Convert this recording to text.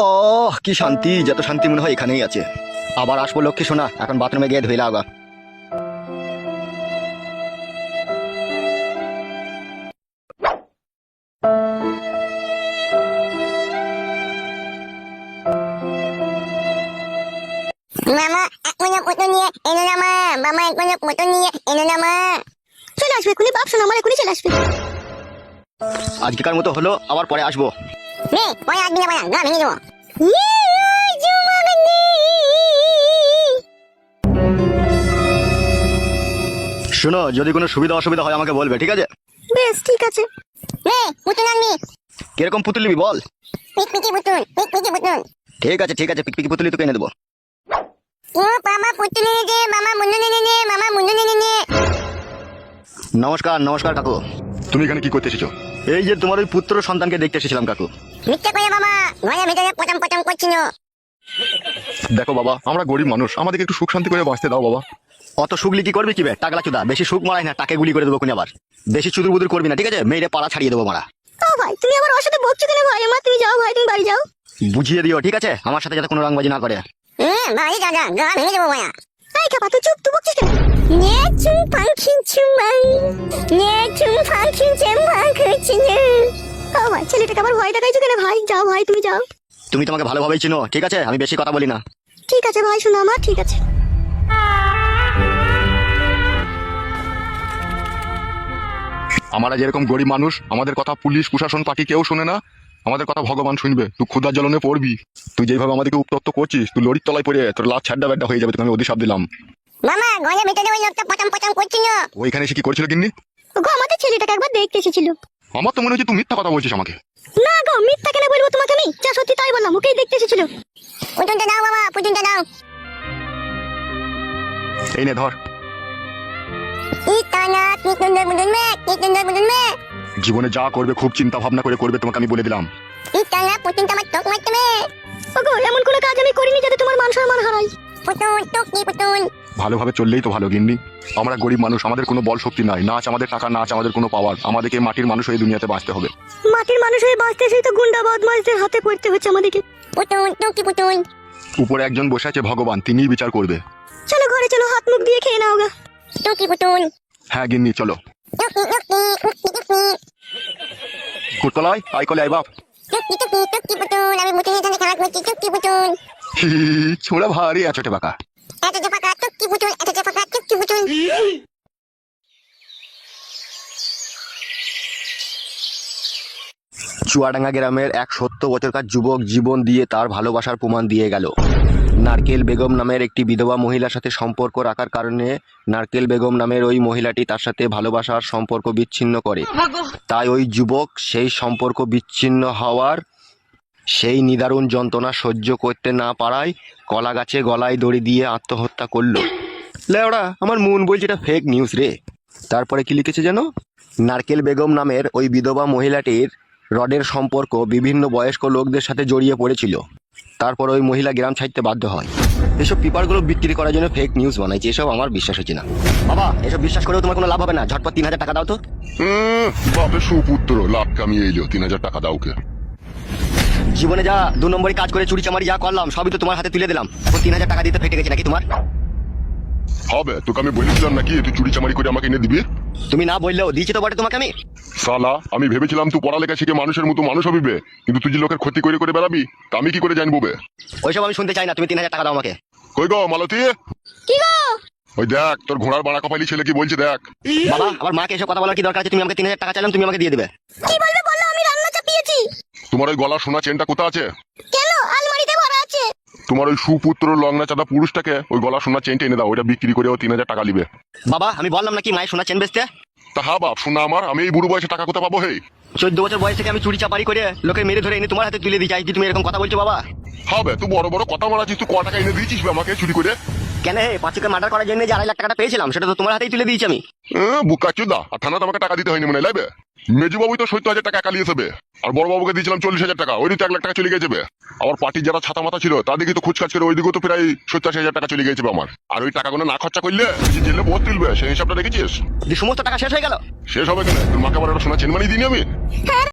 ও কি শান্তি যত শান্তি মনে হয় এখানেই আছে। আবার আসব লক্ষ্মী শোনা এখন বাথরুমে গিয়ে ধুইলা আগা মামা এক পুতো নিয়ে এনে না মা মামা এক পুতো নিয়ে এনে না মা চলে আসবে এখনই বাপ শোনা আমার এখনই চলে আসবে। আজকেকার মতো হলো আবার পরে আসব। শোনো যদি কোনো সুবিধা অসুবিধা হয় আমাকে বলবে ঠিক আছে? বেশ ঠিক আছে। নে পুতুল আনবি। কীরকম পুতুল নিবি বল। পিকপিকি পুতুল পিকপিকি পুতুল। ঠিক আছে ঠিক আছে পিকপিকি পুতুলি তোকে এনে দেবো। ও মামা পুতুল এনে দে মামা মুন্ডু এনে নে মামা মুন্ডু এনে নে নমস্কার নমস্কার কাকু। তুমি এখানে কি করতে এসেছ? এই যে তোমার ওই পুত্র সন্তানকে দেখতে এসেছিলাম কাকু। মিথ্যা মামা পচাম পচাম দেখো বাবা আমরা গরিব মানুষ আমাদেরকে একটু সুখ শান্তি করে বাঁচতে দাও বাবা। অত সুগলি কি করবি কি বে? টাকলা চুদা বেশি সুখ মারাই না টাকে গুলি করে দেবো কোন আবার। বেশি চুদুর বুদুর করবি না ঠিক আছে? মেয়েরে পাড়া ছাড়িয়ে দেবো মারা। ও ভাই তুমি আবার ওর সাথে বকছো কেন ভাই? আমার তুমি যাও ভাই তুমি বাড়ি যাও। বুঝিয়ে দিও ঠিক আছে? আমার সাথে যাতে কোনো রংবাজি না করে। হুম বাড়ি যা যা গা ভেঙে দেবো মায়া। এই খাপা তুই চুপ তুই বকছিস কেন? নে চুম পাখি চুমাই নে চুম পাখি চেম্বা করছি ভাই। ছেলেটাকে আবার ভয় দেখাইছো কেন ভাই? যাও ভাই তুমি যাও। তুমি তোমাকে ভালোভাবেই চিনো ঠিক আছে? আমি বেশি কথা বলি না। ঠিক আছে ভাই শোনো আমার ঠিক আছে। আমরা যেরকম গরিব মানুষ আমাদের কথা পুলিশ প্রশাসন পার্টি কেউ শোনে না? আমাদের কথা ভগবান শুনবে। তুই ক্ষুদার জ্বলনে পড়বি। তুই যেভাবে আমাদেরকে উত্তপ্ত করছিস তুই লরির তলায় পড়ে তোর লাভ ছাড্ডা ব্যাড্ডা হয়ে যাবে তোকে আমি অধিশাপ দিলাম। মামা ঘরের ভিতরে ওই লোকটা পচাম পচাম করছিল ওইখানে এসে কি করছিল কিন্নি গো আমাদের ছেলেটাকে একবার দেখতে এসেছিল। আমার তো মনে হচ্ছে তুই মিথ্যা কথা বলছিস আমাকে। না গো মিথ্যা কেন বলব তোমাকে আমি? যা সত্যি তাই বললাম ওকেই দেখতে এসেছিল। পুতুনটা দাও বাবা পুতুনটা দাও। এই নে ধর। জীবনে যা করবে খুব চিন্তা ভাবনা করে করবে তোমাকে আমি বলে দিলাম। এমন কোনো কাজ আমি করিনি যাতে তোমার মান সম্মান হারাই। পুতুন তো কি পুতুন ভালোভাবে চললেই তো ভালো গিন্নি। আমরা গরিব মানুষ আমাদের কোনো বল শক্তি নাই। নাচ আমাদের টাকা নাচ আমাদের কোনো পাওয়ার আমাদেরকে মাটির মানুষ হয়ে দুনিয়াতে বাঁচতে হবে। মাটির মানুষ হয়ে বাঁচতে সেই তো গুন্ডা বদমাইশদের হাতে পড়তে হচ্ছে আমাদেরকে। পুতুন তো কি পুতুন উপরে একজন বসে আছে ভগবান তিনিই বিচার করবে। চলো ঘরে চলো হাত মুখ দিয়ে খেয়ে নাও গা। তো কি পুতুন হ্যাঁ গিন্নি চলো। টুকি টুকি টুকি টুকি। কুটকলায় আই কলে আই বাপ। টুকি টুকি টুকি টুকি ছোড়া ভারী আছোটে বাঁকা। এত যে চুয়াডাঙ্গা গ্রামের এক সত্য বছরকার যুবক জীবন দিয়ে তার ভালোবাসার প্রমাণ দিয়ে গেল। নারকেল বেগম নামের একটি বিধবা মহিলার সাথে সম্পর্ক রাখার কারণে নারকেল বেগম নামের ওই মহিলাটি তার সাথে ভালোবাসার সম্পর্ক বিচ্ছিন্ন করে। তাই ওই যুবক সেই সম্পর্ক বিচ্ছিন্ন হওয়ার সেই নিদারুণ যন্ত্রণা সহ্য করতে না পারায় কলা গাছে গলায় দড়ি দিয়ে আত্মহত্যা করল। লেওড়া, আমার মন বলছে এটা ফেক নিউজ রে। তারপরে কি লিখেছে যেন? নারকেল বেগম নামের ওই বিধবা মহিলাটির রডের সম্পর্ক বিভিন্ন বয়স্ক লোকদের সাথে জড়িয়ে পড়েছিল। তারপর ওই মহিলা গ্রাম ছাড়তে বাধ্য হয়। এসব পেপারগুলো বিক্রি করার জন্য ফেক নিউজ বানাইছে, এসব আমার বিশ্বাস হচ্ছে না। বাবা, এসব বিশ্বাস করেও তোমার কোনো লাভ হবে না। ঝটপট তিন হাজার টাকা দাও তো। বাপের সুপুত্র, লাভ কামিয়ে এলো। তিন হাজার টাকা দাও কে জীবনে যা দু নম্বরই কাজ করে চুরি চামারি যা করলাম সবই তো তোমার হাতে তুলে দিলাম। এখন তিন হাজার টাকা দিতে ফেটে গেছে নাকি তোমার? হবে তোকে আমি বলেছিলাম নাকি তুই চুরি চামারি করে আমাকে এনে দিবি? তুমি না বললেও দিয়েছি তো বটে তোমাকে আমি। সালা আমি ভেবেছিলাম তুই পড়ালেখা শিখে মানুষের মতো মানুষ হবিবে কিন্তু তুই যে লোকের ক্ষতি করে করে বেড়াবি তা আমি কি করে জানব বে? ওইসব আমি শুনতে চাই না তুমি তিন হাজার টাকা দাও আমাকে। কই গো মালতী? কি গো? ওই দেখ তোর ঘোড়ার বাড়া কপালি ছেলে কি বলছে দেখ। বাবা আমার মাকে এসব কথা বলার কি দরকার আছে? তুমি আমাকে তিন হাজার টাকা চাইলাম তুমি আমাকে দিয়ে দেবে। কি বলবে বলো আমি রান্না চাপিয়েছি তোমার ওই গলা সোনা চেনটা কোথা আছে? কেন? আলমারিতে ভরা আছে। তোমার ওই সুপুত্র লগ্না চাঁদা পুরুষটাকে ওই গলা সোনা চেনটা এনে দাও ওইটা বিক্রি করে ও তিন হাজার টাকা নিবে। বাবা আমি বললাম নাকি মায়ের সোনা চেন বেচতে? তা হ্যাঁ বাপ শোনা আমার আমি এই বুড়ো বয়সে টাকা কোথা পাবো হে? চোদ্দ বছর বয়স থেকে আমি চুরি চাপারি করে লোকে মেরে ধরে এনে তোমার হাতে তুলে দিই চাই কি তুমি এরকম কথা বলছো বাবা? হবে তুই বড় বড় কথা মারাছিস তুই ক টাকা এনে দিয়েছিস আমাকে চুরি করে? কেন হে? পাঁচুকে মার্ডার করার জন্য যে আড়াই লাখ টাকাটা পেয়েছিলাম সেটা তো তোমার হাতেই তুলে দিয়েছি আমি। বুকা চুদা আর থানাতে আমাকে টাকা দিতে হয়নি মনে লাগবে মেজু বাবুই তো সত্তর হাজার টাকা একালিয়ে যাবে আর বড় বাবুকে দিয়েছিলাম চল্লিশ হাজার টাকা ওই তো এক লাখ টাকা চলে গেছে বে। আবার পার্টির যারা ছাতা মাথা ছিল তাদেরকে তো খুচকাজ করে ওইদিকেও তো প্রায় সত্তর হাজার টাকা চলে গেছে আমার। আর ওই টাকাগুলো না খরচা করলে জেলে বহুত তুলবে সেই হিসাবটা দেখেছিস? যে সমস্ত টাকা শেষ হয়ে গেল? শেষ হবে কেন? তোর মাকে আবার একটা সোনা চেন মানিয়ে দিইনি আমি? হ্যাঁ